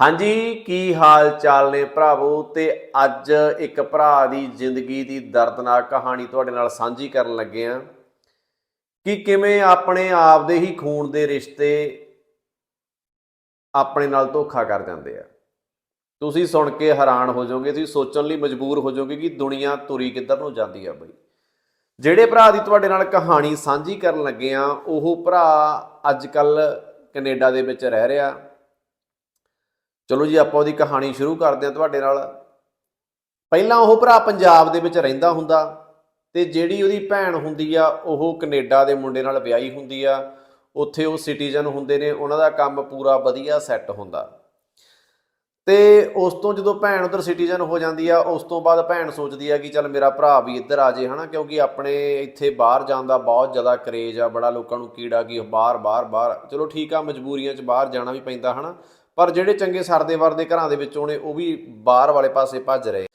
ਹਾਂਜੀ, ਕੀ ਹਾਲ ਚਾਲ ਨੇ ਭਰਾਵੋ? ਤੇ ਅੱਜ ਇੱਕ ਭਰਾ ਦੀ ਜ਼ਿੰਦਗੀ ਦੀ ਦਰਦਨਾਕ ਕਹਾਣੀ ਤੁਹਾਡੇ ਨਾਲ ਸਾਂਝੀ ਕਰਨ ਲੱਗੇ ਆ ਕਿ ਕਿਵੇਂ ਆਪਣੇ ਆਪ ਦੇ ਹੀ ਖੂਨ ਦੇ ਰਿਸ਼ਤੇ ਆਪਣੇ ਨਾਲ ਧੋਖਾ ਕਰ ਜਾਂਦੇ ਆ। ਤੁਸੀਂ ਸੁਣ ਕੇ ਹੈਰਾਨ ਹੋ ਜਾਓਗੇ, ਤੁਸੀਂ ਸੋਚਣ ਲਈ ਮਜਬੂਰ ਹੋ ਜਾਓਗੇ ਕਿ ਦੁਨੀਆ ਤੁਰੀ ਕਿੱਧਰ ਨੂੰ ਜਾਂਦੀ ਆ ਬਈ। ਜਿਹੜੇ ਭਰਾ ਦੀ ਤੁਹਾਡੇ ਨਾਲ ਕਹਾਣੀ ਸਾਂਝੀ ਕਰਨ ਲੱਗੇ ਆ, ਉਹ ਭਰਾ ਅੱਜ ਕੱਲ ਕੈਨੇਡਾ ਦੇ ਵਿੱਚ ਰਹਿ ਰਿਹਾ। ਚਲੋ ਜੀ, ਆਪਾਂ ਉਹਦੀ ਕਹਾਣੀ ਸ਼ੁਰੂ ਕਰਦੇ ਹਾਂ ਤੁਹਾਡੇ ਨਾਲ। ਪਹਿਲਾਂ ਉਹ ਭਰਾ ਪੰਜਾਬ ਦੇ ਵਿੱਚ ਰਹਿੰਦਾ ਹੁੰਦਾ ਤੇ ਜਿਹੜੀ ਉਹਦੀ ਭੈਣ ਹੁੰਦੀ ਆ, ਉਹ ਕੈਨੇਡਾ ਦੇ ਮੁੰਡੇ ਨਾਲ ਵਿਆਹੀ ਹੁੰਦੀ ਆ। ਉੱਥੇ ਉਹ ਸਿਟੀਜ਼ਨ ਹੁੰਦੇ ਨੇ, ਉਹਨਾਂ ਦਾ ਕੰਮ ਪੂਰਾ ਵਧੀਆ ਸੈੱਟ ਹੁੰਦਾ। ਤੇ ਉਸ ਤੋਂ ਜਦੋਂ ਭੈਣ ਉਧਰ ਸਿਟੀਜ਼ਨ ਹੋ ਜਾਂਦੀ ਆ, ਉਸ ਤੋਂ ਬਾਅਦ ਭੈਣ ਸੋਚਦੀ ਆ ਕਿ ਚੱਲ ਮੇਰਾ ਭਰਾ ਵੀ ਇੱਧਰ ਆ ਜੇ, ਹਨਾ, ਕਿਉਂਕਿ ਆਪਣੇ ਇੱਥੇ ਬਾਹਰ ਜਾਣ ਦਾ ਬਹੁਤ ਜ਼ਿਆਦਾ ਕਰੇਜ ਆ, ਬੜਾ ਲੋਕਾਂ ਨੂੰ ਕੀੜਾ ਕਿ ਬਾਹਰ ਬਾਹਰ ਬਾਹਰ। ਚਲੋ ਠੀਕ ਆ, ਮਜਬੂਰੀਆਂ 'ਚ ਬਾਹਰ ਜਾਣਾ ਵੀ ਪੈਂਦਾ, ਹਨਾ। ਪਰ ਜਿਹੜੇ ਚੰਗੇ ਸਰਦੇ ਵਰਦੇ ਘਰਾਂ ਦੇ ਵਿੱਚੋਂ ਨੇ, ਉਹ ਵੀ ਬਾਹਰ ਵਾਲੇ ਪਾਸੇ ਭੱਜ ਰਹੇ।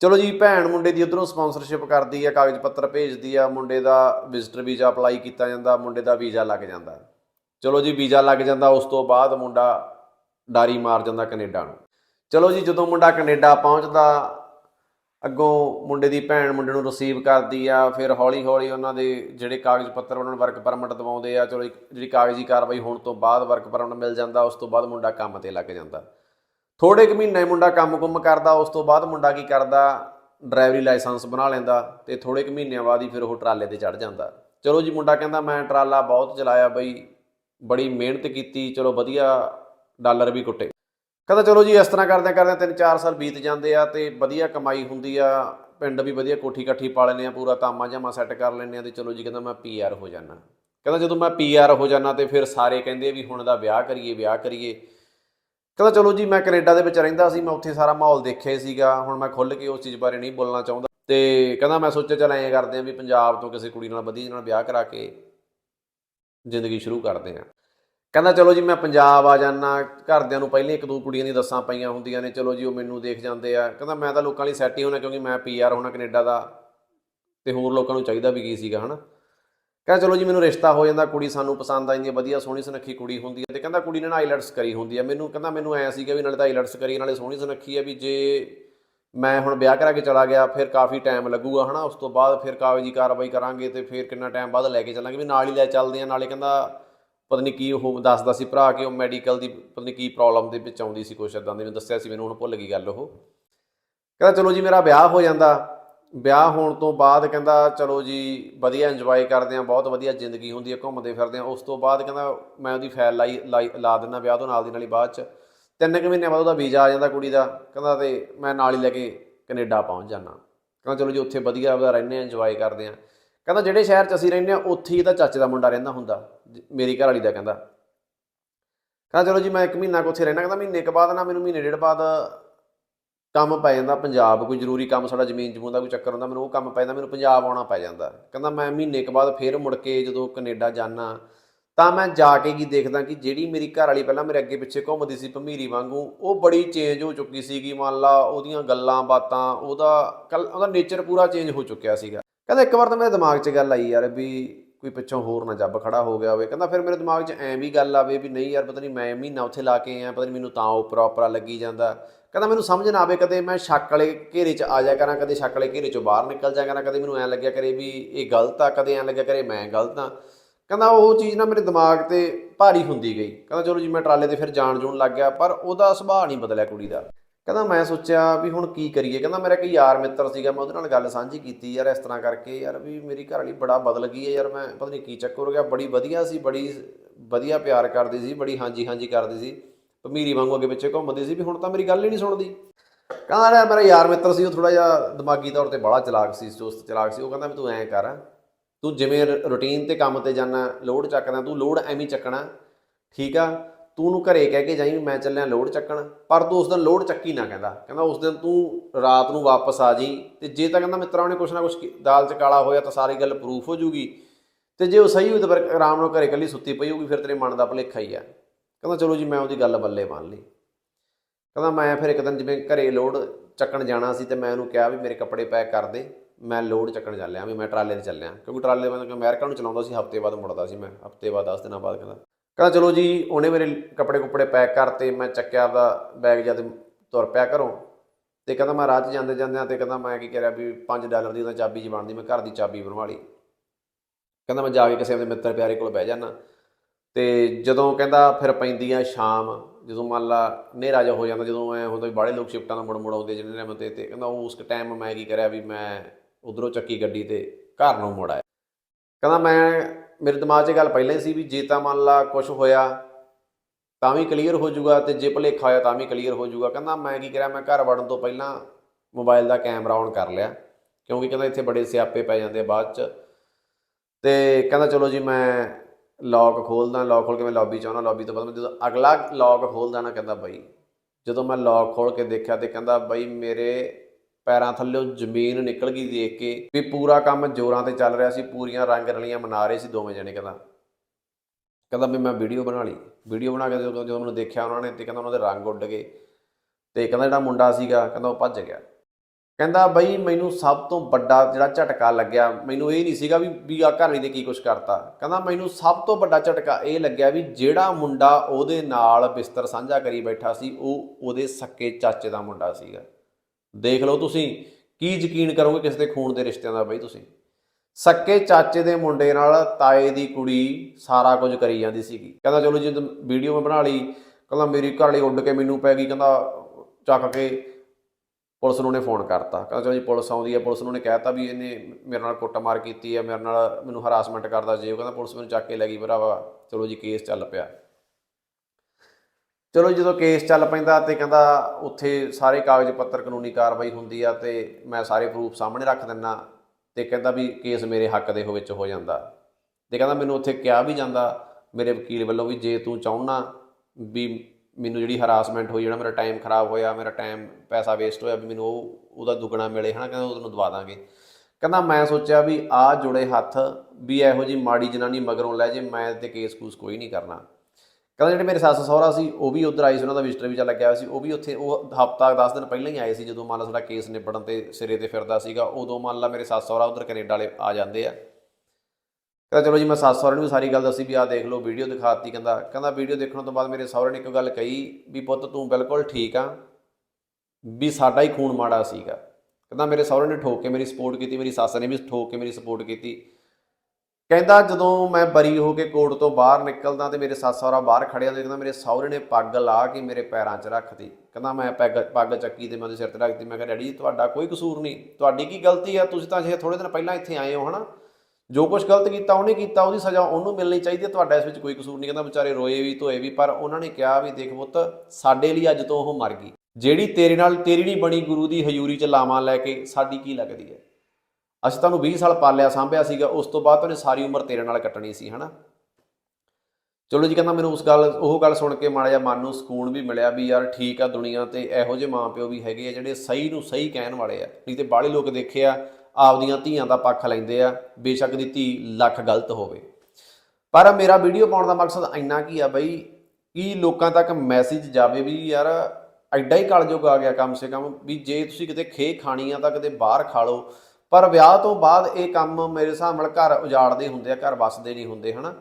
ਚਲੋ ਜੀ, ਭੈਣ ਮੁੰਡੇ ਦੀ ਉਧਰੋਂ ਸਪਾਂਸਰਸ਼ਿਪ ਕਰਦੀ ਆ, ਕਾਗਜ਼ ਪੱਤਰ ਭੇਜਦੀ ਆ, ਮੁੰਡੇ ਦਾ ਵਿਜ਼ਟਰ ਵੀਜ਼ਾ ਅਪਲਾਈ ਕੀਤਾ ਜਾਂਦਾ, ਮੁੰਡੇ ਦਾ ਵੀਜ਼ਾ ਲੱਗ ਜਾਂਦਾ। ਚਲੋ ਜੀ ਵੀਜ਼ਾ ਲੱਗ ਜਾਂਦਾ, ਉਸ ਤੋਂ ਬਾਅਦ ਮੁੰਡਾ ਡਾਰੀ ਮਾਰ ਜਾਂਦਾ ਕੈਨੇਡਾ ਨੂੰ। ਚਲੋ ਜੀ, ਜਦੋਂ ਮੁੰਡਾ ਕੈਨੇਡਾ ਪਹੁੰਚਦਾ ਅੱਗੋਂ ਮੁੰਡੇ ਦੀ ਭੈਣ ਮੁੰਡੇ ਨੂੰ ਰਿਸੀਵ ਕਰਦੀ ਆ, ਫਿਰ ਹੌਲੀ ਹੌਲੀ ਉਹਨਾਂ ਦੇ ਜਿਹੜੇ ਕਾਗਜ਼ ਪੱਤਰ ਉਹਨਾਂ ਨੂੰ ਵਰਕ ਪਰਮਿਟ ਦਿਵਾਉਂਦੇ ਆ, ਚਲੋ ਜਿਹੜੀ ਕਾਗਜ਼ੀ ਕਾਰਵਾਈ ਹੋਣ ਤੋਂ ਬਾਅਦ ਵਰਕ ਪਰਮਿਟ ਮਿਲ ਜਾਂਦਾ, ਉਸ ਤੋਂ ਬਾਅਦ ਮੁੰਡਾ ਕੰਮ ਤੇ ਲੱਗ ਜਾਂਦਾ। ਥੋੜੇ ਕੁ ਮਹੀਨੇ ਮੁੰਡਾ ਕੰਮ-ਕੁੰਮ ਕਰਦਾ, ਉਸ ਤੋਂ ਬਾਅਦ ਮੁੰਡਾ ਕੀ ਕਰਦਾ? ਡਰਾਈਵਰੀ ਲਾਇਸੈਂਸ ਬਣਾ ਲੈਂਦਾ ਤੇ ਥੋੜੇ ਕੁ ਮਹੀਨਿਆਂ ਬਾਅਦ ਹੀ ਫਿਰ ਉਹ ਟਰਾਲੇ ਤੇ ਚੜ ਜਾਂਦਾ। ਚਲੋ ਜੀ, ਮੁੰਡਾ ਕਹਿੰਦਾ, ਮੈਂ ਟਰਾਲਾ ਬਹੁਤ ਚਲਾਇਆ ਬਈ, ਬੜੀ ਮਿਹਨਤ ਕੀਤੀ, ਚਲੋ ਵਧੀਆ ਡਾਲਰ ਵੀ ਕੁੱਟੇ। ਕਹਿੰਦਾ ਚਲੋ ਜੀ, ਇਸ ਤਰ੍ਹਾਂ ਕਰਦੇ ਕਰਦੇ ਤਿੰਨ ਚਾਰ ਸਾਲ ਬੀਤ ਜਾਂਦੇ ਆ ਤੇ ਵਧੀਆ ਕਮਾਈ ਹੁੰਦੀ ਆ, ਪਿੰਡ ਵੀ ਵਧੀਆ ਕੋਠੀ ਇਕੱਠੀ ਪਾ ਲੈਨੇ ਆ, ਪੂਰਾ ਤਾਮਾ ਜਾਮਾ ਸੈੱਟ ਕਰ ਲੈਨੇ ਆ ਤੇ ਚਲੋ ਜੀ, ਕਹਿੰਦਾ ਮੈਂ ਪੀਆਰ ਹੋ ਜਾਣਾ ਕਹਿੰਦਾ ਜਦੋਂ ਮੈਂ ਪੀਆਰ ਹੋ ਜਾਣਾ ਤੇ ਫਿਰ ਸਾਰੇ ਕਹਿੰਦੇ ਵੀ ਹੁਣ ਦਾ ਵਿਆਹ ਕਰੀਏ ਵਿਆਹ ਕਰੀਏ। ਕਹਿੰਦਾ ਚਲੋ ਜੀ, ਮੈਂ ਕੈਨੇਡਾ ਦੇ ਵਿੱਚ ਰਹਿੰਦਾ ਸੀ, ਮੈਂ ਉੱਥੇ ਸਾਰਾ ਮਾਹੌਲ ਦੇਖਿਆ ਹੀ ਸੀਗਾ, ਹੁਣ ਮੈਂ ਖੁੱਲ ਕੇ ਉਸ ਚੀਜ਼ ਬਾਰੇ ਨਹੀਂ ਬੋਲਣਾ ਚਾਹੁੰਦਾ। ਤੇ ਕਹਿੰਦਾ ਮੈਂ ਸੋਚਿਆ ਚੱਲ ਐਂ ਕਰਦੇ ਆ ਵੀ ਪੰਜਾਬ ਤੋਂ ਕਿਸੇ ਕੁੜੀ ਨਾਲ, ਵਧੀਆ ਨਾਲ ਵਿਆਹ ਕਰਾ ਕੇ ਜ਼ਿੰਦਗੀ ਸ਼ੁਰੂ ਕਰਦੇ ਆ। ਕਹਿੰਦਾ, ਚਲੋ ਜੀ, ਮੈਂ ਪੰਜਾਬ ਆ ਜਾਣਾ ਘਰਦਿਆਂ ਨੂੰ ਪਹਿਲੇ ਇੱਕ ਦੋ ਕੁੜੀਆਂ ਦੀ ਦੱਸਾਂ ਪਈਆਂ ਹੁੰਦੀਆਂ ਨੇ, ਚਲੋ ਜੀ, ਉਹ ਮੈਨੂੰ ਦੇਖ ਜਾਂਦੇ ਆ। ਕਹਿੰਦਾ, ਮੈਂ ਤਾਂ ਲੋਕਾਂ ਲਈ ਸੈੱਟ ਹੀ ਹੋਣਾ, ਕਿਉਂਕਿ ਮੈਂ ਪੀਆਰ ਹੋਣਾ ਕੈਨੇਡਾ ਦਾ, ਤੇ ਹੋਰ ਲੋਕਾਂ ਨੂੰ ਚਾਹੀਦਾ ਵੀ ਕੀ ਸੀਗਾ, ਹਨਾ? ਕਹਿੰਦਾ, ਚਲੋ ਜੀ, ਮੈਨੂੰ ਰਿਸ਼ਤਾ ਹੋ ਜਾਂਦਾ, ਕੁੜੀ ਸਾਨੂੰ ਪਸੰਦ ਆ ਜਾਂਦੀ ਵਧੀਆ ਸੋਹਣੀ ਸੁਨੱਖੀ ਕੁੜੀ ਹੁੰਦੀ ਹੈ, ਤੇ ਕਹਿੰਦਾ, ਕੁੜੀ ਨੇ ਨਾ ਆਈਲੈਟਸ ਕਰੀ ਹੁੰਦੀ ਹੈ ਮੈਨੂੰ, ਕਹਿੰਦਾ, ਮੈਨੂੰ ਐ ਸੀਗਾ ਵੀ ਨਾਲੇ ਤਾਂ ਆਈਲੈਟਸ ਕਰੀ, ਨਾਲੇ ਸੋਹਣੀ ਸੁਨੱਖੀ ਹੈ ਵੀ ਜੇ ਮੈਂ ਹੁਣ ਵਿਆਹ ਕਰਾ ਕੇ ਚਲਾ ਗਿਆ, ਫਿਰ ਕਾਫੀ ਟਾਈਮ ਲੱਗੂਗਾ, ਹਨਾ? ਉਸ ਤੋਂ ਬਾਅਦ ਫਿਰ ਕਾਗਜ਼ੀ ਕਾਰਵਾਈ ਕਰਾਂਗੇ, ਤੇ ਫਿਰ ਕਿੰਨਾ ਟਾਈਮ ਬਾਅਦ ਲੈ ਕੇ ਚੱਲਾਂਗੇ, ਵੀ ਨਾਲ ਹੀ ਲੈ ਚੱਲਦੇ ਆ, ਨਾਲੇ ਕਹਿੰਦਾ ਪਤਾ ਨਹੀਂ ਕੀ ਉਹ ਦੱਸਦਾ ਸੀ ਭਰਾ ਕਿ ਉਹ ਮੈਡੀਕਲ ਦੀ ਪਤਾ ਨਹੀਂ ਕੀ ਪ੍ਰੋਬਲਮ ਦੇ ਵਿੱਚ ਆਉਂਦੀ ਸੀ, ਕੁਛ ਇਦਾਂ ਦੇ। ਮੈਨੂੰ ਦੱਸਿਆ ਸੀ, ਮੈਨੂੰ ਹੁਣ ਭੁੱਲ ਗਈ ਗੱਲ ਉਹ। ਕਹਿੰਦਾ, ਚਲੋ ਜੀ, ਮੇਰਾ ਵਿਆਹ ਹੋ ਜਾਂਦਾ। ਵਿਆਹ ਹੋਣ ਤੋਂ ਬਾਅਦ ਕਹਿੰਦਾ, ਚਲੋ ਜੀ, ਵਧੀਆ ਇੰਜੋਏ ਕਰਦੇ ਆ ਬਹੁਤ ਵਧੀਆ ਜ਼ਿੰਦਗੀ ਹੁੰਦੀ ਹੈ, ਘੁੰਮਦੇ ਫਿਰਦੇ ਆ ਉਸ ਤੋਂ ਬਾਅਦ ਕਹਿੰਦਾ, ਮੈਂ ਉਹਦੀ ਫਾਈਲ ਲਾਈ, ਲਾਈ- ਲਾ ਦਿੰਦਾ ਵਿਆਹ ਤੋਂ ਨਾਲ ਦੀ ਨਾਲ ਹੀ ਬਾਅਦ ਚ। ਤਿੰਨ ਕੁ ਮਹੀਨੇ ਬਾਅਦ ਉਹਦਾ ਵੀਜ਼ਾ ਆ ਜਾਂਦਾ ਕੁੜੀ ਦਾ। ਕਹਿੰਦਾ, ਤੇ ਮੈਂ ਨਾਲ ਹੀ ਲੈ ਕੇ ਕੈਨੇਡਾ ਪਹੁੰਚ ਜਾਣਾ ਕਹਿੰਦਾ, ਚਲੋ ਜੀ, ਉੱਥੇ ਵਧੀਆ ਉਹਦਾ ਰਹਿੰਦੇ ਆ ਇੰਜੋਏ ਕਰਦੇ ਆ ਕਹਿੰਦਾ, ਜਿਹੜੇ ਸ਼ਹਿਰ 'ਚ ਅਸੀਂ ਰਹਿੰਦੇ ਆ ਉੱਥੇ ਹੀ ਇਹਦਾ ਚਾਚੇ ਦਾ ਮੁੰਡਾ ਰਹਿੰਦਾ ਹੁੰਦਾ। ਮੇਰੀ ਘਰ ਵਾਲੀ ਦਾ ਕਹਿੰਦਾ। ਕਹਿੰਦਾ, ਚਲੋ ਜੀ, ਮੈਂ ਇੱਕ ਮਹੀਨਾ ਕੁ ਉੱਥੇ ਰਹਿਣਾ ਕਹਿੰਦਾ ਮਹੀਨੇ ਕੁ ਬਾਅਦ ਨਾ ਮੈਨੂੰ ਮਹੀਨੇ ਡੇਢ ਬਾਅਦ ਕੰਮ ਪੈ ਜਾਂਦਾ ਪੰਜਾਬ, ਕੋਈ ਜ਼ਰੂਰੀ ਕੰਮ ਸਾਡਾ ਜ਼ਮੀਨ ਜਮੂਨ ਦਾ ਕੋਈ ਚੱਕਰ ਹੁੰਦਾ, ਮੈਨੂੰ ਉਹ ਕੰਮ ਪੈ ਜਾਂਦਾ, ਮੈਨੂੰ ਪੰਜਾਬ ਆਉਣਾ ਪੈ ਜਾਂਦਾ। ਕਹਿੰਦਾ, ਮੈਂ ਮਹੀਨੇ ਕੁ ਬਾਅਦ ਫੇਰ ਮੁੜ ਕੇ ਜਦੋਂ ਕੈਨੇਡਾ ਜਾਣਾ ਤਾਂ ਮੈਂ ਜਾ ਕੇ ਕੀ ਦੇਖਦਾ ਕਿ ਜਿਹੜੀ ਮੇਰੀ ਘਰ ਵਾਲੀ ਪਹਿਲਾਂ ਮੇਰੇ ਅੱਗੇ ਪਿੱਛੇ ਘੁੰਮਦੀ ਸੀ ਭਮੀਰੀ ਵਾਂਗੂ, ਉਹ ਬੜੀ ਚੇਂਜ ਹੋ ਚੁੱਕੀ ਸੀਗੀ, ਮੰਨ ਲਾ ਉਹਦੀਆਂ ਗੱਲਾਂ, ਬਾਤਾਂ, ਉਹਦਾ ਕੱਲ ਉਹਦਾ ਨੇਚਰ ਪੂਰਾ ਚੇਂਜ ਹੋ ਚੁੱਕਿਆ ਸੀਗਾ। ਕਹਿੰਦਾ, ਇੱਕ ਵਾਰ ਤਾਂ ਮੇਰੇ ਦਿਮਾਗ 'ਚ ਗੱਲ ਆਈ ਯਾਰ ਵੀ ਕੋਈ ਪਿੱਛੋਂ ਹੋਰ ਨਾ ਜੱਬ ਖੜਾ ਹੋ ਗਿਆ ਹੋਵੇ। ਕਹਿੰਦਾ ਫਿਰ ਮੇਰੇ ਦਿਮਾਗ 'ਚ ਐਂ ਵੀ ਗੱਲ ਆਵੇ ਵੀ ਨਹੀਂ ਯਾਰ ਪਤਾ ਨਹੀਂ ਮੈਂ ਮਹੀਨਾ ਉੱਥੇ ਲਾ ਕੇ ਆਇਆ, ਪਤਾ ਨਹੀਂ ਮੈਨੂੰ ਤਾਂ ਉਪਰਾ ਉਪਰਾ ਲੱਗੀ ਜਾਂਦਾ। ਕਹਿੰਦਾ ਮੈਨੂੰ ਸਮਝ ਨਾ ਆਵੇ ਕਦੇ ਮੈਂ ਸ਼ੱਕ ਵਾਲੇ ਘੇਰੇ 'ਚ ਆ ਜਾ ਕਰਾਂ, ਕਦੇ ਸ਼ੱਕ ਵਾਲੇ ਘੇਰੇ 'ਚੋਂ ਬਾਹਰ ਨਿਕਲ ਜਾ ਕਰਾਂ, ਕਦੇ ਮੈਨੂੰ ਐਂ ਲੱਗਿਆ ਕਰੇ ਵੀ ਇਹ ਗਲਤ ਆ, ਕਦੇ ਐਂ ਲੱਗਿਆ ਕਰੇ ਮੈਂ ਗਲਤ ਆ। ਕਹਿੰਦਾ ਉਹ ਚੀਜ਼ ਨਾ ਮੇਰੇ ਦਿਮਾਗ ਤੇ ਭਾਰੀ ਹੁੰਦੀ ਗਈ। ਕਹਿੰਦਾ ਚਲੋ ਜੀ ਮੈਂ ਟਰਾਲੇ ਤੇ ਫਿਰ ਜਾਣ ਜੂਣ ਲੱਗ ਗਿਆ, ਪਰ ਉਹਦਾ ਸੁਭਾਅ ਨਹੀਂ ਬਦਲਿਆ ਕੁੜੀ ਦਾ। ਕਹਿੰਦਾ ਮੈਂ ਸੋਚਿਆ ਵੀ ਹੁਣ ਕੀ ਕਰੀਏ। ਕਹਿੰਦਾ ਮੇਰਾ ਇੱਕ ਯਾਰ ਮਿੱਤਰ ਸੀਗਾ, ਮੈਂ ਉਹਦੇ ਨਾਲ ਗੱਲ ਸਾਂਝੀ ਕੀਤੀ ਯਾਰ ਇਸ ਤਰ੍ਹਾਂ ਕਰਕੇ ਯਾਰ ਵੀ ਮੇਰੀ ਘਰ ਵਾਲੀ ਬੜਾ ਬਦਲ ਗਈ ਹੈ ਯਾਰ, ਮੈਂ ਪਤਾ ਨਹੀਂ ਕੀ ਚੱਕਰ ਹੋ ਗਿਆ, ਬੜੀ ਵਧੀਆ ਸੀ, ਬੜੀ ਵਧੀਆ ਪਿਆਰ ਕਰਦੀ ਸੀ, ਬੜੀ ਹਾਂਜੀ ਹਾਂਜੀ ਕਰਦੀ ਸੀ ਭਮੀਰੀ ਵਾਂਗੂ ਅੱਗੇ ਪਿੱਛੇ ਘੁੰਮਦੀ ਸੀ ਵੀ ਹੁਣ ਤਾਂ ਮੇਰੀ ਗੱਲ ਹੀ ਨਹੀਂ ਸੁਣਦੀ। ਕਹਿੰਦਾ ਯਾਰ ਮੇਰਾ ਯਾਰ ਮਿੱਤਰ ਸੀ, ਉਹ ਥੋੜਾ ਜਿਹਾ ਦਿਮਾਗੀ ਤੌਰ ਤੇ ਬੜਾ ਚਲਾਕ ਸੀ, ਚੁਸਤ ਚਲਾਕ ਸੀ, ਉਹ ਕਹਿੰਦਾ ਵੀ ਤੂੰ ਐਂ ਕਰ, ਤੂੰ ਜਿਵੇਂ ਰੁਟੀਨ ਤੇ ਕੰਮ ਤੇ ਜਾਣਾ ਲੋਡ ਚੱਕਦਾ, ਤੂੰ ਲੋਡ ਐਵੇਂ ਹੀ ਚੱਕਣਾ, ਠੀਕ ਆ ਤੂੰ ਉਹਨੂੰ ਘਰੇ ਕਹਿ ਕੇ ਜਾਈਂ, ਮੈਂ ਚੱਲਿਆ ਲੋਡ ਚੱਕਣ। ਪਰ ਤੂੰ ਉਸ ਦਿਨ ਲੋਡ ਚੱਕੀ ਨਾ ਕਹਿੰਦਾ। ਕਹਿੰਦਾ ਉਸ ਦਿਨ ਤੂੰ ਰਾਤ ਨੂੰ ਵਾਪਸ ਆ ਜੀ ਤੇ ਜੇ ਤਾਂ ਕਹਿੰਦਾ ਮਿੱਤਰਾਂ ਨੇ ਕੁਛ ਨਾ ਕੁਛ ਦਾਲ ਚ ਕਾਲਾ ਹੋਇਆ ਤਾਂ ਸਾਰੀ ਗੱਲ ਪ੍ਰੂਫ ਹੋ ਜੂਗੀ ਤੇ ਜੇ ਉਹ ਸਹੀ ਹੋਈ ਤਾਂ ਫਿਰ ਆਰਾਮ ਨਾਲ ਘਰੇ ਇਕੱਲੀ ਸੁੱਤੀ ਪਈ ਹੋਊਗੀ, ਫਿਰ ਤੇਰੇ ਮਨ ਦਾ ਭੁਲੇਖਾ ਹੀ ਆ। ਕਹਿੰਦਾ ਚਲੋ ਜੀ, ਮੈਂ ਉਹਦੀ ਗੱਲ ਬੱਲੇ ਮੰਨ ਲਈ। ਕਹਿੰਦਾ ਮੈਂ ਫਿਰ ਇੱਕ ਦਿਨ ਜਿਵੇਂ ਘਰੇ ਲੋਡ ਚੱਕਣ ਜਾਣਾ ਸੀ ਤੇ ਮੈਂ ਉਹਨੂੰ ਕਿਹਾ ਵੀ ਮੇਰੇ ਕੱਪੜੇ ਪੈਕ ਕਰ ਦੇ, ਮੈਂ ਲੋਡ ਚੱਕਣ ਚੱਲਿਆ, ਵੀ ਮੈਂ ਟਰਾਲੇ ਤੇ ਚੱਲਿਆ। ਕਿਉਂਕਿ ਟਰਾਲੇ ਮੈਂ ਅਮਰੀਕਾ ਨੂੰ ਚਲਾਉਂਦਾ ਸੀ, ਹਫ਼ਤੇ ਬਾਅਦ ਮੁੜਦਾ ਸੀ ਮੈਂ। ਹਫ਼ਤੇ ਬਾਅਦ 10 ਦਿਨਾਂ ਬਾਅਦ ਕਹਿੰਦਾ। ਕਹਿੰਦਾ, ਚਲੋ ਜੀ, ਉਹਨੇ ਮੇਰੇ ਕੱਪੜੇ ਕੁੱਪੜੇ ਪੈਕ ਕਰਤੇ, ਮੈਂ ਚੱਕਿਆ ਆਪਦਾ ਬੈਗ ਜਦ ਤੁਰ ਪਿਆ ਘਰੋਂ ਤੇ ਕਹਿੰਦਾ, ਮੈਂ ਰਾਹ 'ਚ ਜਾਂਦੇ ਜਾਂਦਿਆਂ ਤੇ ਕਹਿੰਦਾ, ਮੈਂ ਕੀ ਕਰਿਆ ਵੀ 5 ਡਾਲਰ ਦੀ ਤਾਂ ਚਾਬੀ ਜੀ ਬਣਦੀ, ਮੈਂ ਘਰ ਦੀ ਚਾਬੀ ਬਣਵਾ ਲਈ। ਕਹਿੰਦਾ, ਮੈਂ ਜਾ ਕੇ ਕਿਸੇ ਆਪਣੇ ਮਿੱਤਰ ਪਿਆਰੇ ਕੋਲ ਬਹਿ ਜਾਣਾ ਤੇ ਜਦੋਂ ਕਹਿੰਦਾ, ਫਿਰ ਪੈਂਦੀ ਆ ਸ਼ਾਮ, ਜਦੋਂ ਮੰਨ ਲਾ ਹਨੇਰਾ ਜਿਹਾ ਹੋ ਜਾਂਦਾ, ਜਦੋਂ ਐ ਹੁੰਦਾ ਵੀ ਬਾਹਲੇ ਲੋਕ ਸ਼ਿਫਟਾਂ ਦਾ ਮੁੜ ਮੁੜ ਆਉਂਦੇ ਜਿਹੜੇ ਟਾਈਮ ਤੇ ਤੇ, ਕਹਿੰਦਾ ਉਸ ਟਾਈਮ ਮੈਂ ਕੀ ਕਰਿਆ ਵੀ ਮੈਂ ਉਧਰੋਂ ਚੱਕੀ ਗੱਡੀ ਤੇ ਘਰ ਨੂੰ ਮੁੜ ਆਇਆ। ਕਹਿੰਦਾ, ਮੈਂ ਮੇਰੇ ਦਿਮਾਗ 'ਚ ਇਹ ਗੱਲ ਪਹਿਲਾਂ ਹੀ ਸੀ ਵੀ ਜੇ ਤਾਂ ਮੰਨ ਲਾ ਕੁਝ ਹੋਇਆ ਤਾਂ ਵੀ ਕਲੀਅਰ ਹੋ ਜਾਊਗਾ ਤੇ ਜੇ ਭੁਲੇਖਾ ਹੋਇਆ ਤਾਂ ਵੀ ਕਲੀਅਰ ਹੋ ਜਾਊਗਾ। ਕਹਿੰਦਾ ਮੈਂ ਕੀ ਕਰਿਆ? ਮੈਂ ਘਰ ਵੜਨ ਤੋਂ ਪਹਿਲਾਂ ਮੋਬਾਈਲ ਦਾ ਕੈਮਰਾ ਔਨ ਕਰ ਲਿਆ ਕਿਉਂਕਿ ਕਹਿੰਦਾ ਇੱਥੇ ਬੜੇ ਸਿਆਪੇ ਪੈ ਜਾਂਦੇ ਆ ਬਾਅਦ 'ਚ। ਤੇ ਕਹਿੰਦਾ ਚਲੋ ਜੀ ਮੈਂ ਲੌਕ ਖੋਲਦਾ ਲੌਕ ਖੋਲ ਕੇ ਮੈਂ ਲੌਬੀ 'ਚ ਆਉਣਾ। ਲੌਬੀ ਤੋਂ ਬਾਅਦ ਮੈਂ ਜਦੋਂ ਅਗਲਾ ਲੌਕ ਖੋਲਦਾ ਨਾ ਕਹਿੰਦਾ ਬਾਈ, ਜਦੋਂ ਮੈਂ ਲੌਕ ਖੋਲ ਕੇ ਦੇਖਿਆ ਤੇ ਕਹਿੰਦਾ ਬਾਈ ਮੇਰੇ ਪੈਰਾਂ ਥੱਲੇੋਂ ਜ਼ਮੀਨ ਨਿਕਲ ਗਈ ਦੇਖ ਕੇ ਵੀ ਪੂਰਾ ਕੰਮ ਜ਼ੋਰਾਂ ਤੇ ਚੱਲ ਰਿਹਾ ਸੀ, ਪੂਰੀਆਂ ਰੰਗ ਰਲੀਆਂ ਮਨਾ ਰਹੇ ਸੀ ਦੋਵੇਂ ਜਣੇ ਕਹਿੰਦਾ। ਕਹਿੰਦਾ ਵੀ ਮੈਂ ਵੀਡੀਓ ਬਣਾ ਲਈ। ਵੀਡੀਓ ਬਣਾ ਕੇ ਜਦੋਂ ਜਦੋਂ ਮੈਨੂੰ ਦੇਖਿਆ ਉਹਨਾਂ ਨੇ ਤੇ ਕਹਿੰਦਾ ਉਹਨਾਂ ਦੇ ਰੰਗ ਉੱਡ ਗਏ। ਤੇ ਕਹਿੰਦਾ ਜਿਹੜਾ ਮੁੰਡਾ ਸੀਗਾ, ਕਹਿੰਦਾ ਉਹ ਭੱਜ ਗਿਆ। ਕਹਿੰਦਾ ਬਈ ਮੈਨੂੰ ਸਭ ਤੋਂ ਵੱਡਾ ਜਿਹੜਾ ਝਟਕਾ ਲੱਗਿਆ, ਮੈਨੂੰ ਇਹ ਨਹੀਂ ਸੀਗਾ ਵੀ ਵੀ ਆ ਘਰ ਨੇ ਕੀ ਕੁਛ ਕਰਤਾ। ਕਹਿੰਦਾ ਮੈਨੂੰ ਸਭ ਤੋਂ ਵੱਡਾ ਝਟਕਾ ਇਹ ਲੱਗਿਆ ਵੀ ਜਿਹੜਾ ਮੁੰਡਾ ਉਹਦੇ ਨਾਲ ਬਿਸਤਰ ਸਾਂਝਾ ਕਰੀ ਬੈਠਾ ਸੀ, ਉਹ ਉਹਦੇ ਸੱਕੇ ਚਾਚੇ ਦਾ ਮੁੰਡਾ ਸੀਗਾ। ਦੇਖ ਲਓ ਤੁਸੀਂ, ਕੀ ਯਕੀਨ ਕਰੋਗੇ ਕਿਸੇ ਦੇ ਖੂਨ ਦੇ ਰਿਸ਼ਤਿਆਂ ਦਾ ਬਈ ਤੁਸੀਂ? ਸੱਕੇ ਚਾਚੇ ਦੇ ਮੁੰਡੇ ਨਾਲ ਤਾਏ ਦੀ ਕੁੜੀ ਸਾਰਾ ਕੁਝ ਕਰੀ ਜਾਂਦੀ ਸੀਗੀ। ਕਹਿੰਦਾ, ਚਲੋ ਜੀ, ਵੀਡੀਓ ਮੈਂ ਬਣਾ ਲਈ। ਕਹਿੰਦਾ, ਮੇਰੀ ਘਰ ਵਾਲੀ ਉੱਡ ਕੇ ਮੈਨੂੰ ਪੈ ਗਈ। ਕਹਿੰਦਾ, ਚੱਕ ਕੇ ਪੁਲਿਸ ਨੂੰ ਨੇ ਫੋਨ ਕਰਤਾ। ਕਹਿੰਦਾ, ਚਲੋ ਜੀ, ਪੁਲਿਸ ਆਉਂਦੀ ਹੈ। ਪੁਲਿਸ ਨੂੰ ਨੇ ਕਹਿਤਾ ਵੀ ਇਹਨੇ ਮੇਰੇ ਨਾਲ ਕੁੱਟਮਾਰ ਕੀਤੀ ਹੈ, ਮੇਰੇ ਨਾਲ ਮੈਨੂੰ ਹਰਾਸਮੈਂਟ ਕਰਦਾ ਜੇ ਉਹ ਕਹਿੰਦਾ, ਪੁਲਿਸ ਮੈਨੂੰ ਚੱਕ ਕੇ ਲੈ ਗਈ ਭਰਾਵਾ। ਚਲੋ ਜੀ, ਕੇਸ ਚੱਲ ਪਿਆ। ਚਲੋ ਜਦੋਂ ਕੇਸ ਚੱਲ ਪੈਂਦਾ ਤੇ ਕਹਿੰਦਾ ਉੱਥੇ ਸਾਰੇ ਕਾਗਜ਼ ਪੱਤਰ ਕਾਨੂੰਨੀ ਕਾਰਵਾਈ ਹੁੰਦੀ ਆ ਤੇ ਮੈਂ ਸਾਰੇ ਪ੍ਰੂਫ ਸਾਹਮਣੇ ਰੱਖ ਦਿੰਨਾ ਤੇ ਕਹਿੰਦਾ ਵੀ ਕੇਸ ਮੇਰੇ ਹੱਕ ਦੇ ਹੋ ਵਿੱਚ ਹੋ ਜਾਂਦਾ। ਤੇ ਕਹਿੰਦਾ ਮੈਨੂੰ ਉੱਥੇ ਕਿਹਾ ਵੀ ਜਾਂਦਾ, ਮੇਰੇ ਵਕੀਲ ਵੱਲੋਂ ਵੀ ਜੇ ਤੂੰ ਚਾਹੁੰਨਾ ਵੀ ਮੈਨੂੰ ਜਿਹੜੀ ਹਰਾਸਮੈਂਟ ਹੋਈ, ਜਿਹੜਾ ਮੇਰਾ ਟਾਈਮ ਖਰਾਬ ਹੋਇਆ, ਮੇਰਾ ਟਾਈਮ ਪੈਸਾ ਵੇਸਟ ਹੋਇਆ, ਵੀ ਮੈਨੂੰ ਉਹ, ਉਹਦਾ ਦੁੱਗਣਾ ਮਿਲੇ, ਹਨਾ, ਕਹਿੰਦਾ ਉਹਨੂੰ ਦਵਾ ਦਾਂਗੇ। ਕਹਿੰਦਾ ਮੈਂ ਸੋਚਿਆ ਵੀ ਆ ਜੁੜੇ ਹੱਥ ਵੀ ਇਹੋ ਜੀ ਮਾੜੀ ਜਨਾਨੀ ਮਗਰੋਂ ਲੈ ਜੇ, ਮੈਂ ਤੇ ਕੇਸ ਕੂਸ ਕੋਈ ਨਹੀਂ ਕਰਨਾ। ਕਹਿੰਦਾ ਜਿਹੜੇ ਮੇਰੇ ਸੱਸ ਸਹੁਰਾ ਸੀ, ਉਹ ਵੀ ਉਧਰ ਆਈ ਸੀ, ਉਹਨਾਂ ਦਾ ਵਿਜ਼ਟਰ ਵੀਜ਼ਾ ਲੱਗਿਆ ਹੋਇਆ ਸੀ, ਉਹ ਵੀ ਉੱਥੇ, ਉਹ ਹਫਤਾ 10 ਦਿਨ ਪਹਿਲਾਂ ਹੀ ਆਏ ਸੀ, ਜਦੋਂ ਮੰਨ ਲਾ ਸਾਡਾ ਕੇਸ ਨਿਬੜਨ ਤੇ ਸਿਰੇ ਤੇ ਫਿਰਦਾ ਸੀਗਾ, ਉਦੋਂ ਮੰਨ ਲਾ ਮੇਰੇ ਸੱਸ ਸਹੁਰਾ ਉਧਰ ਕੈਨੇਡਾ ਵਾਲੇ ਆ ਜਾਂਦੇ ਆ। ਕਹਿੰਦਾ, ਚਲੋ ਜੀ, ਮੈਂ ਸੱਸ ਸਹੁਰੇ ਨੂੰ ਵੀ ਸਾਰੀ ਗੱਲ ਦੱਸੀ ਵੀ ਆਹ ਦੇਖ ਲਓ ਵੀਡੀਓ ਦਿਖਾਤੀ। ਕਹਿੰਦਾ ਕਹਿੰਦਾ ਵੀਡੀਓ ਦੇਖਣ ਤੋਂ ਬਾਅਦ ਮੇਰੇ ਸਹੁਰੇ ਨੇ ਇੱਕ ਗੱਲ ਕਹੀ ਵੀ, ਪੁੱਤ, ਤੂੰ ਬਿਲਕੁਲ ਠੀਕ ਆ, ਵੀ ਸਾਡਾ ਹੀ ਖੂਨ ਮਾੜਾ ਸੀਗਾ। ਕਹਿੰਦਾ, ਮੇਰੇ ਸਹੁਰੇ ਨੇ ਠੋਕ ਕੇ ਮੇਰੀ ਸਪੋਰਟ ਕੀਤੀ, ਮੇਰੀ ਸੱਸ ਨੇ ਵੀ ਠੋਕ ਕੇ ਮੇਰੀ ਸਪੋਰਟ ਕੀਤੀ। ਕਹਿੰਦਾ ਜਦੋਂ ਮੈਂ ਬਰੀ ਹੋ ਕੇ ਕੋਰਟ ਤੋਂ ਬਾਹਰ ਨਿਕਲਦਾ ਤੇ ਮੇਰੇ ਸੱਸ ਸਹੁਰਾ ਬਾਹਰ ਖੜਿਆ ਤੇ ਕਹਿੰਦਾ ਮੇਰੇ ਸਹੁਰੇ ਨੇ ਪੱਗ ਲਾ ਕੇ ਮੇਰੇ ਪੈਰਾਂ 'ਚ ਰੱਖਦੀ ਕਹਿੰਦਾ ਮੈਂ ਪੱਗ ਪੱਗ ਚੱਕੀ ਤੇ ਮੈਂ ਉਹਦੇ ਸਿਰ ਤੇ ਰੱਖਦੀ ਮੈਂ ਕਿਹਾ, ਡੈਡੀ ਜੀ, ਤੁਹਾਡਾ ਕੋਈ ਕਸੂਰ ਨਹੀਂ। ਤੁਹਾਡੀ ਕੀ ਗਲਤੀ ਆ? ਤੁਸੀਂ ਤਾਂ ਜੇ ਥੋੜੇ ਦਿਨ ਪਹਿਲਾਂ ਇੱਥੇ ਆਏ ਹੋ, ਹਨਾ? ਜੋ ਕੁਝ ਗਲਤ ਕੀਤਾ, ਉਹਨੇ ਕੀਤਾ, ਉਹਦੀ ਸਜ਼ਾ ਉਹਨੂੰ ਮਿਲਣੀ ਚਾਹੀਦੀ ਹੈ ਤੁਹਾਡਾ ਇਸ ਵਿੱਚ ਕੋਈ ਕਸੂਰ ਨਹੀਂ। ਕਹਿੰਦਾ ਵਿਚਾਰੇ ਰੋਏ ਵੀ, ਧੋਏ ਵੀ, ਪਰ ਉਹਨਾਂ ਨੇ ਕਿਹਾ ਵੀ, ਦੇਖ ਪੁੱਤ, ਸਾਡੇ ਲਈ ਅੱਜ ਤੋਂ ਉਹ ਮਰ ਗਈ। ਜਿਹੜੀ ਤੇਰੇ ਨਾਲ, ਤੇਰੀ ਨਹੀਂ ਬਣੀ ਗੁਰੂ ਦੀ ਹਜ਼ੂਰੀ 'ਚ ਲਾਵਾਂ ਲੈ ਕੇ ਸਾਡੀ ਕੀ ਲੱਗਦੀ ਹੈ? ਅਸੀਂ ਤੁਹਾਨੂੰ 20 ਸਾਲ ਪਾਲਿਆ, ਸਾਂਭਿਆ ਸੀਗਾ, ਉਸ ਤੋਂ ਬਾਅਦ ਉਹਨੇ ਸਾਰੀ ਉਮਰ ਤੇਰੇ ਨਾਲ ਕੱਟਣੀ ਸੀ, ਹਨਾ? ਚਲੋ ਜੀ, ਕਹਿੰਦਾ ਮੈਨੂੰ ਉਸ ਗੱਲ, ਉਹ ਗੱਲ ਸੁਣ ਕੇ ਮਾੜਾ ਜਿਹਾ ਮਨ ਨੂੰ ਸਕੂਨ ਵੀ ਮਿਲਿਆ ਵੀ ਯਾਰ ਠੀਕ ਆ ਦੁਨੀਆ ਤੇ ਇਹੋ ਜਿਹੇ ਮਾਪਿਓ ਵੀ ਹੈਗੇ ਆ ਜਿਹੜੇ ਸਹੀ ਨੂੰ ਸਹੀ ਕਹਿਣ ਵਾਲੇ ਆ। ਨਹੀਂ ਤੇ ਬਾਹਲੇ ਲੋਕ ਦੇਖੇ ਆ, ਆਪਦੀਆਂ ਧੀਆਂ ਦਾ ਪੱਖ ਲੈਂਦੇ ਆ, ਬੇਸ਼ੱਕ ਦੀ ਧੀ ਲੱਖ ਗਲਤ ਹੋਵੇ। ਪਰ ਮੇਰਾ ਵੀਡੀਓ ਪਾਉਣ ਦਾ ਮਕਸਦ ਇੰਨਾ ਕੀ ਆ ਬਈ, ਕਿ ਲੋਕਾਂ ਤੱਕ ਮੈਸੇਜ ਜਾਵੇ ਵੀ ਯਾਰ ਐਡਾ ਹੀ ਕਲਯੁਗ ਆ ਗਿਆ ਕਮ ਸੇ ਕਮ, ਵੀ ਜੇ ਤੁਸੀਂ ਕਿਤੇ ਖੇ ਖਾਣੀ ਆ ਤਾਂ ਕਿਤੇ ਬਾਹਰ ਖਾ ਲਓ। ਪਰ ਵਿਆਹ ਤੋਂ ਬਾਅਦ ਇਹ ਕੰਮ ਮੇਰੇ ਹਿਸਾਬ ਨਾਲ ਘਰ ਉਜਾੜਦੇ ਹੁੰਦੇ ਆ, ਘਰ ਵਸਦੇ ਨਹੀਂ ਹੁੰਦੇ, ਹਨਾ?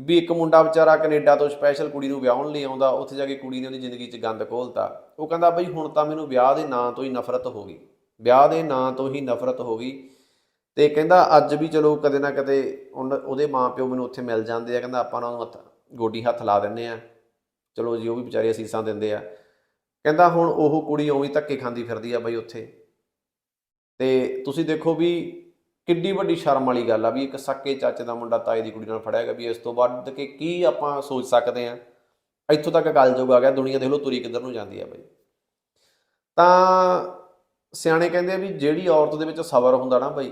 ਵੀ ਇੱਕ ਮੁੰਡਾ ਵਿਚਾਰਾ ਕੈਨੇਡਾ ਤੋਂ ਸਪੈਸ਼ਲ ਕੁੜੀ ਨੂੰ ਵਿਆਹਣ ਲਈ ਆਉਂਦਾ, ਉੱਥੇ ਜਾ ਕੇ ਕੁੜੀ ਨੇ ਉਹਦੀ ਜ਼ਿੰਦਗੀ 'ਚ ਗੰਦ ਘੋਲਤਾ। ਉਹ ਕਹਿੰਦਾ, ਬਈ ਹੁਣ ਤਾਂ ਮੈਨੂੰ ਵਿਆਹ ਦੇ ਨਾਂ ਤੋਂ ਹੀ ਨਫ਼ਰਤ ਹੋ ਗਈ। ਵਿਆਹ ਦੇ ਨਾਂ ਤੋਂ ਹੀ ਨਫ਼ਰਤ ਹੋ ਗਈ। ਤੇ ਕਹਿੰਦਾ, ਅੱਜ ਵੀ ਚਲੋ ਕਦੇ ਨਾ ਕਦੇ ਉਨ- ਉਹਦੇ ਮਾਪਿਓ ਮੈਨੂੰ ਉੱਥੇ ਮਿਲ ਜਾਂਦੇ ਆ। ਕਹਿੰਦਾ, ਆਪਾਂ ਉਹਨਾਂ ਨੂੰ ਹੱਥ, ਗੋਡੀ ਹੱਥ ਲਾ ਦਿੰਨੇ ਆ। ਚਲੋ ਜੀ, ਉਹ ਵੀ ਵਿਚਾਰੇ ਅਸੀਸਾਂ ਦਿੰਦੇ ਆ। ਕਹਿੰਦਾ, ਹੁਣ ਉਹ ਕੁੜੀ ਉਵੇਂ ਹੀ ਧੱਕੇ ਖਾਂਦੀ ਫਿਰਦੀ ਆ ਬਈ ਉੱਥੇ। ਤੇ ਤੁਸੀਂ ਦੇਖੋ ਵੀ ਕਿੱਡੀ ਵੱਡੀ ਸ਼ਰਮ ਵਾਲੀ ਗੱਲ ਆ ਵੀ ਇੱਕ ਸੱਕੇ ਚਾਚੇ ਦਾ ਮੁੰਡਾ ਤਾਏ ਦੀ ਕੁੜੀ ਨਾਲ ਫੜਿਆ ਗਿਆ ਵੀ ਇਸ ਤੋਂ ਵੱਧ ਕਿ ਕੀ ਆਪਾਂ ਸੋਚ ਸਕਦੇ ਆ ਇੱਥੋਂ ਤੱਕ ਗੱਲ ਜੋਗ ਆ ਗਿਆ, ਦੁਨੀਆ ਦੇਖ ਲਓ ਤੁਰੀ ਕਿੱਧਰ ਨੂੰ ਜਾਂਦੀ ਆ ਬਈ। ਤਾਂ ਸਿਆਣੇ ਕਹਿੰਦੇ ਆ ਵੀ ਜਿਹੜੀ ਔਰਤ ਦੇ ਵਿੱਚ ਸਬਰ ਹੁੰਦਾ ਨਾ ਬਈ,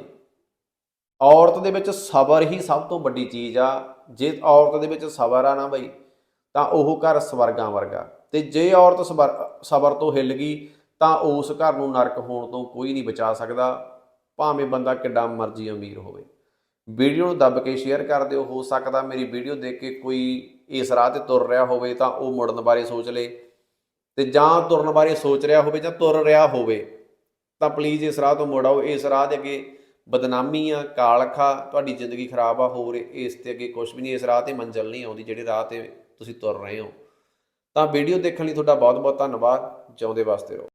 ਔਰਤ ਦੇ ਵਿੱਚ ਸਬਰ ਹੀ ਸਭ ਤੋਂ ਵੱਡੀ ਚੀਜ਼ ਆ। ਜੇ ਔਰਤ ਦੇ ਵਿੱਚ ਸਬਰ ਆ ਨਾ ਬਈ, ਤਾਂ ਉਹ ਘਰ ਸਵਰਗਾਂ ਵਰਗਾ। ਤੇ ਜੇ ਔਰਤ ਸਬਰ ਸਬਰ ਤੋਂ ਹਿੱਲ ਗਈ ਤਾਂ ਉਸ ਘਰ ਨੂੰ ਨਰਕ ਹੋਣ ਤੋਂ ਕੋਈ ਨਹੀਂ ਬਚਾ ਸਕਦਾ, ਭਾਵੇਂ ਬੰਦਾ ਕਿੱਡਾ ਮਰਜ਼ੀ ਅਮੀਰ ਹੋਵੇ। ਵੀਡੀਓ ਨੂੰ ਦੱਬ ਕੇ ਸ਼ੇਅਰ ਕਰ ਦਿਓ, ਹੋ ਸਕਦਾ ਮੇਰੀ ਵੀਡੀਓ ਦੇਖ ਕੇ ਕੋਈ ਇਸ ਰਾਹ ਤੇ ਤੁਰ ਰਿਹਾ ਹੋਵੇ ਤਾਂ ਉਹ ਮੁੜਨ ਬਾਰੇ ਸੋਚ ਲੇ। ਤੇ ਜਾਂ ਤੁਰਨ ਬਾਰੇ ਸੋਚ ਰਿਹਾ ਹੋਵੇ ਜਾਂ ਤੁਰ ਰਿਹਾ ਹੋਵੇ, ਤਾਂ ਪਲੀਜ਼ ਇਸ ਰਾਹ ਤੋਂ ਮੁੜ ਆਓ। ਇਸ ਰਾਹ ਦੇ ਅੱਗੇ ਬਦਨਾਮੀ ਆ, ਕਾਲਖਾ, ਤੁਹਾਡੀ ਜ਼ਿੰਦਗੀ ਖਰਾਬ ਆ, ਹੋਰ ਇਸ ਤੇ ਅੱਗੇ ਕੁਝ ਵੀ ਨਹੀਂ, ਇਸ ਰਾਹ ਤੇ ਮੰਜ਼ਲ ਨਹੀਂ ਆਉਂਦੀ ਜਿਹੜੇ ਰਾਹ ਤੇ ਤੁਸੀਂ ਤੁਰ ਰਹੇ ਹੋ। ਤਾਂ ਵੀਡੀਓ ਦੇਖਣ ਲਈ ਤੁਹਾਡਾ ਬਹੁਤ ਬਹੁਤ ਧੰਨਵਾਦ। ਜਿਉਂਦੇ ਵਾਸਤੇ ਰਹੋ।